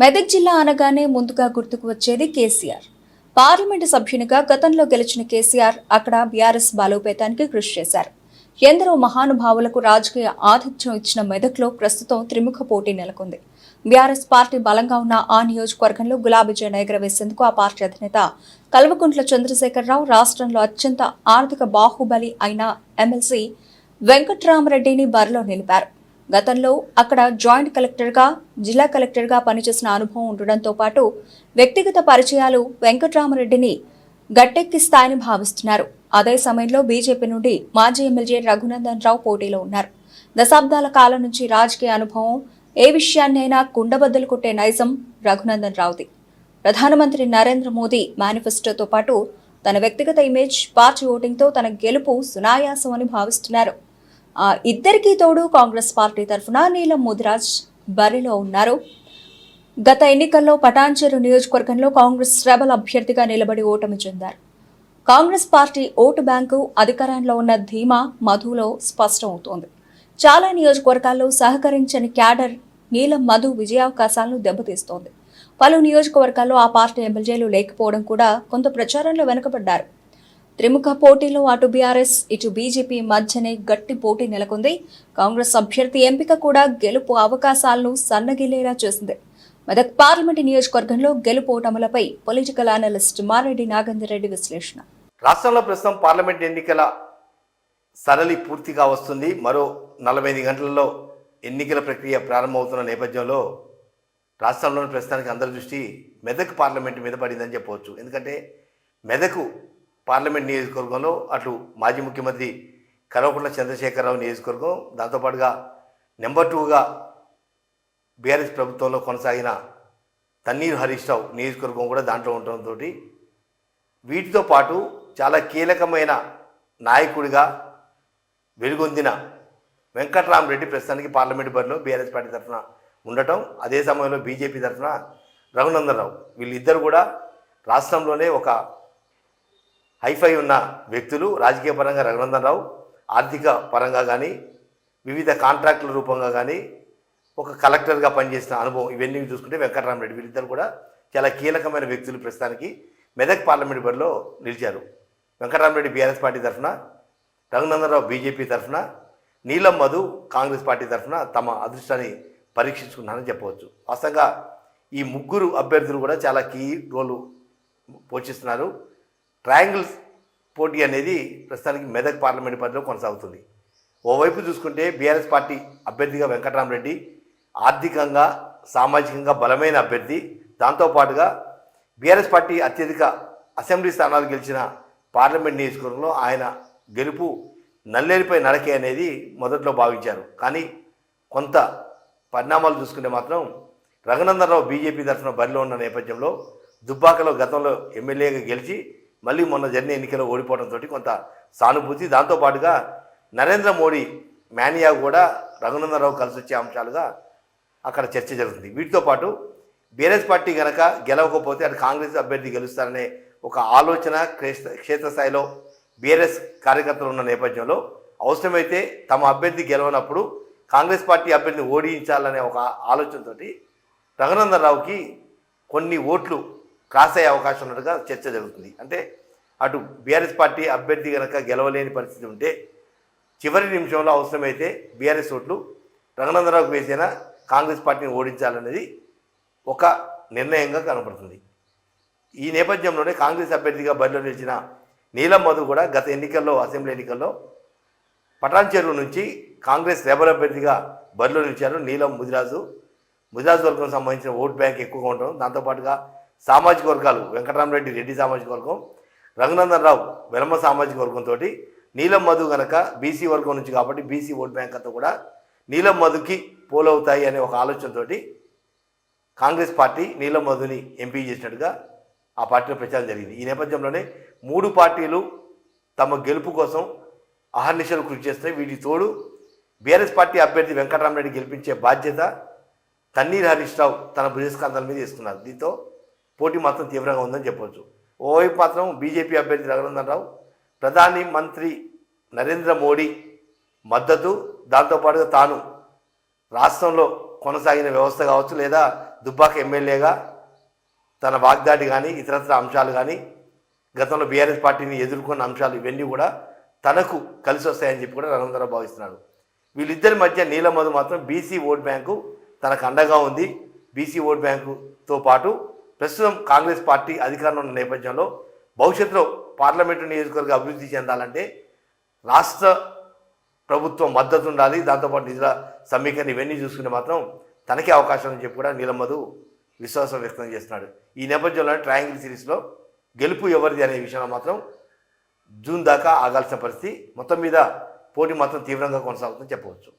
మెదక్ జిల్లా అనగానే ముందుగా గుర్తుకు వచ్చేది కేసీఆర్. పార్లమెంటు సభ్యునిగా గతంలో గెలిచిన కేసీఆర్ అక్కడ బీఆర్ఎస్ బలోపేతానికి కృషి చేశారు. ఎందరో మహానుభావులకు రాజకీయ ఆతిథ్యం ఇచ్చిన మెదక్లో ప్రస్తుతం త్రిముఖ పోటీ నెలకొంది. బీఆర్ఎస్ పార్టీ బలంగా ఉన్న ఆ నియోజకవర్గంలో గులాబీ జెండా ఎగరవేసేందుకు ఆ పార్టీ అధినేత కల్వకుంట్ల చంద్రశేఖరరావు రాష్ట్రంలో అత్యంత ఆర్థిక బాహుబలి అయిన ఎమ్మెల్సీ వెంకట్రామరెడ్డిని బరిలో నిలిపారు. గతంలో అక్కడ జాయింట్ కలెక్టర్గా జిల్లా కలెక్టర్గా పనిచేసిన అనుభవం ఉండడంతో పాటు వ్యక్తిగత పరిచయాలు వెంకట్రామరెడ్డిని గట్టెక్కిస్తాయని భావిస్తున్నారు. అదే సమయంలో బీజేపీ నుండి మాజీ ఎమ్మెల్యే రఘునందన్ రావు పోటీలో ఉన్నారు. దశాబ్దాల కాలం నుంచి రాజకీయ అనుభవం ఏ విషయాన్నైనా కుండబద్దలు కొట్టే నైజం రఘునందన్ రావుది. ప్రధానమంత్రి నరేంద్ర మోదీ మేనిఫెస్టోతో పాటు తన వ్యక్తిగత ఇమేజ్ పార్టీ ఓటింగ్తో తన గెలుపు సునాయాసం అని భావిస్తున్నారు. ఇద్దరికీ తోడు కాంగ్రెస్ పార్టీ తరఫున నీలం ముదిరాజ్ బరిలో ఉన్నారు. గత ఎన్నికల్లో పటాన్చెరు నియోజకవర్గంలో కాంగ్రెస్ రెబల్ అభ్యర్థిగా నిలబడి ఓటమి చెందారు. కాంగ్రెస్ పార్టీ ఓటు బ్యాంకు అధికారంలో ఉన్న ధీమా మధులో స్పష్టమవుతోంది. చాలా నియోజకవర్గాల్లో సహకరించని క్యాడర్ నీలం మధు విజయావకాశాలను దెబ్బతీస్తోంది. పలు నియోజకవర్గాల్లో ఆ పార్టీ ఎమ్మెల్యేలు లేకపోవడం కూడా కొంత ప్రచారంలో వెనుకబడ్డారు. త్రిముఖ పోటీలో అటు బీఆర్ఎస్ ఇటు బీజేపీ మధ్యనే గట్టి పోటీ నెలకొంది. కాంగ్రెస్ అభ్యర్థి ఎంపిక కూడా గెలుపు అవకాశాలను సన్నగిలేలా చేసింది. మెదక్ పార్లమెంటు నియోజకవర్గంలో గెలుపు ఓటములపై పొలిటికల్ అనలిస్ట్ మారెడ్డి నాగేందర్ రెడ్డి విశ్లేషణ. రాష్ట్రంలో ప్రస్తుతం పార్లమెంట్ ఎన్నికల సరళి పూర్తిగా వస్తుంది. మరో నలభై ఐదు గంటలలో ఎన్నికల ప్రక్రియ ప్రారంభమవుతున్న నేపథ్యంలో రాష్ట్రంలోని ప్రస్తుతానికి అందరి దృష్టి మెదక్ పార్లమెంట్ మీద పడిందని చెప్పవచ్చు. ఎందుకంటే మెదకు పార్లమెంట్ నియోజకవర్గంలో అటు మాజీ ముఖ్యమంత్రి కల్వకుంట్ల చంద్రశేఖరరావు నియోజకవర్గం దాంతోపాటుగా నెంబర్ టూగా బీఆర్ఎస్ ప్రభుత్వంలో కొనసాగిన తన్నీరు హరీష్ రావు నియోజకవర్గం కూడా దాంట్లో ఉండటంతో వీటితో పాటు చాలా కీలకమైన నాయకుడిగా వెలుగొందిన వెంకట్రామరెడ్డి ప్రస్తుతానికి పార్లమెంట్ బరిలో బీఆర్ఎస్ పార్టీ తరఫున ఉండటం అదే సమయంలో బీజేపీ తరఫున రఘునందనరావు వీళ్ళిద్దరు కూడా రాష్ట్రంలోనే ఒక హైఫై ఉన్న వ్యక్తులు రాజకీయ పరంగా రఘునందనరావు ఆర్థిక పరంగా కానీ వివిధ కాంట్రాక్టుల రూపంగా కానీ ఒక కలెక్టర్గా పనిచేసిన అనుభవం ఇవన్నీ చూసుకుంటే వెంకటరామరెడ్డి వీళ్ళిద్దరు కూడా చాలా కీలకమైన వ్యక్తులు ప్రస్తుతానికి మెదక్ పార్లమెంట్ బరిలో నిలిచారు. వెంకటరామరెడ్డి బీఆర్ఎస్ పార్టీ తరఫున రఘునందనరావు బీజేపీ తరఫున నీలం మధు కాంగ్రెస్ పార్టీ తరఫున తమ అదృష్టాన్ని పరీక్షించుకున్నారని చెప్పవచ్చు. వాస్తవంగా ఈ ముగ్గురు అభ్యర్థులు కూడా చాలా కీ రోలు పోషిస్తున్నారు. ట్రయాంగిల్స్ పోటీ అనేది ప్రస్తుతానికి మెదక్ పార్లమెంట్ పరిధిలో కొనసాగుతుంది. ఓవైపు చూసుకుంటే బీఆర్ఎస్ పార్టీ అభ్యర్థిగా వెంకటరామరెడ్డి ఆర్థికంగా సామాజికంగా బలమైన అభ్యర్థి. దాంతోపాటుగా బీఆర్ఎస్ పార్టీ అత్యధిక అసెంబ్లీ స్థానాలు గెలిచిన పార్లమెంట్ నియోజకవర్గంలో ఆయన గెలుపు నల్లేరిపై నడకే అనేది మొదట్లో భావించారు. కానీ కొంత పరిణామాలు చూసుకుంటే మాత్రం రఘునందనరావు బీజేపీ తరఫున బరిలో ఉన్న నేపథ్యంలో దుబ్బాకలో గతంలో ఎమ్మెల్యేగా గెలిచి మళ్ళీ మొన్న జరిగిన ఎన్నికల్లో ఓడిపోవడంతో కొంత సానుభూతి. దాంతోపాటుగా నరేంద్ర మోడీ మేనియా కూడా రఘునందనరావు కలిసి వచ్చే అంశాలుగా అక్కడ చర్చ జరుగుతుంది. వీటితో పాటు బీఆర్ఎస్ పార్టీ కనుక గెలవకపోతే అటు కాంగ్రెస్ అభ్యర్థి గెలుస్తారనే ఒక ఆలోచన క్షేత్ర క్షేత్రస్థాయిలో బీఆర్ఎస్ కార్యకర్తలు ఉన్న నేపథ్యంలో అవసరమైతే తమ అభ్యర్థి గెలవనప్పుడు కాంగ్రెస్ పార్టీ అభ్యర్థిని ఓడించాలనే ఒక ఆలోచనతోటి రఘునందనరావుకి కొన్ని ఓట్లు క్రాస్ అయ్యే అవకాశం ఉన్నట్టుగా చర్చ జరుగుతుంది. అంటే అటు బీఆర్ఎస్ పార్టీ అభ్యర్థి కనుక గెలవలేని పరిస్థితి ఉంటే చివరి నిమిషంలో అవసరమైతే బీఆర్ఎస్ ఓట్లు రఘునందరావుకు వేసైనా కాంగ్రెస్ పార్టీని ఓడించాలనేది ఒక నిర్ణయంగా కనపడుతుంది. ఈ నేపథ్యంలోనే కాంగ్రెస్ అభ్యర్థిగా బరిలో నిలిచిన నీలం మధు కూడా గత ఎన్నికల్లో అసెంబ్లీ ఎన్నికల్లో పటాన్ చెరువు నుంచి కాంగ్రెస్ రెబల్ అభ్యర్థిగా బరిలో నిలిచారు నీలం ముదిరాజు. ముదిరాజు వర్గం సంబంధించిన ఓట్ బ్యాంక్ ఎక్కువగా ఉండడం దాంతోపాటుగా సామాజిక వర్గాలు వెంకటరామరెడ్డి రెడ్డి సామాజిక వర్గం రఘునందనరావు వెలమ సామాజిక వర్గంతో నీలం మధు గనక బీసీ వర్గం నుంచి కాబట్టి బీసీ ఓట్ బ్యాంక్ అంతా కూడా నీలం మధుకి పోలవుతాయి అనే ఒక ఆలోచనతోటి కాంగ్రెస్ పార్టీ నీలం మధుని ఎంపీ చేసినట్టుగా ఆ పార్టీలో ప్రచారం జరిగింది. ఈ నేపథ్యంలోనే మూడు పార్టీలు తమ గెలుపు కోసం అహర్నిశలు కృషి చేస్తాయి వీటి తోడు బీఆర్ఎస్ పార్టీ అభ్యర్థి వెంకటరామరెడ్డి గెలిపించే బాధ్యత తన్నీర్ హరీష్ రావు తన భుజస్కంధాల మీద తీసుకున్నారు దీంతో పోటీ మాత్రం తీవ్రంగా ఉందని చెప్పవచ్చు ఓవైపు మాత్రం బీజేపీ అభ్యర్థి రఘునందనరావు ప్రధాని మంత్రి నరేంద్ర మోడీ మద్దతు దాంతోపాటుగా తాను రాష్ట్రంలో కొనసాగిన వ్యవస్థ కావచ్చు లేదా దుబ్బాక ఎమ్మెల్యేగా తన వాగ్దాటి కానీ ఇతరత్ర అంశాలు కానీ గతంలో బీఆర్ఎస్ పార్టీని ఎదుర్కొన్న అంశాలు ఇవన్నీ కూడా తనకు కలిసి వస్తాయని చెప్పి కూడా రఘునందరావు భావిస్తున్నాడు. వీళ్ళిద్దరి మధ్య నీలమధు మాత్రం బీసీ ఓట్ బ్యాంకు తనకు అండగా ఉంది. బీసీ ఓట్ బ్యాంకుతో పాటు ప్రస్తుతం కాంగ్రెస్ పార్టీ అధికారంలో ఉన్న నేపథ్యంలో భవిష్యత్తులో పార్లమెంటు నియోజకవర్గ అభివృద్ధి చెందాలంటే రాష్ట్ర ప్రభుత్వం మద్దతు ఉండాలి. దాంతోపాటు నిధుల సమీకరణ ఇవన్నీ చూసుకుంటే మాత్రం తనకే అవకాశం అని చెప్పి కూడా నీలమ్మధు విశ్వాసం వ్యక్తం చేస్తున్నాడు. ఈ నేపథ్యంలో ట్రయాంగిల్ సిరీస్లో గెలుపు ఎవరిది అనే విషయంలో మాత్రం జూన్ దాకా ఆగాల్సిన పరిస్థితి మొత్తం మీద పోటీ మాత్రం తీవ్రంగా కొనసాగుతుందని చెప్పవచ్చు.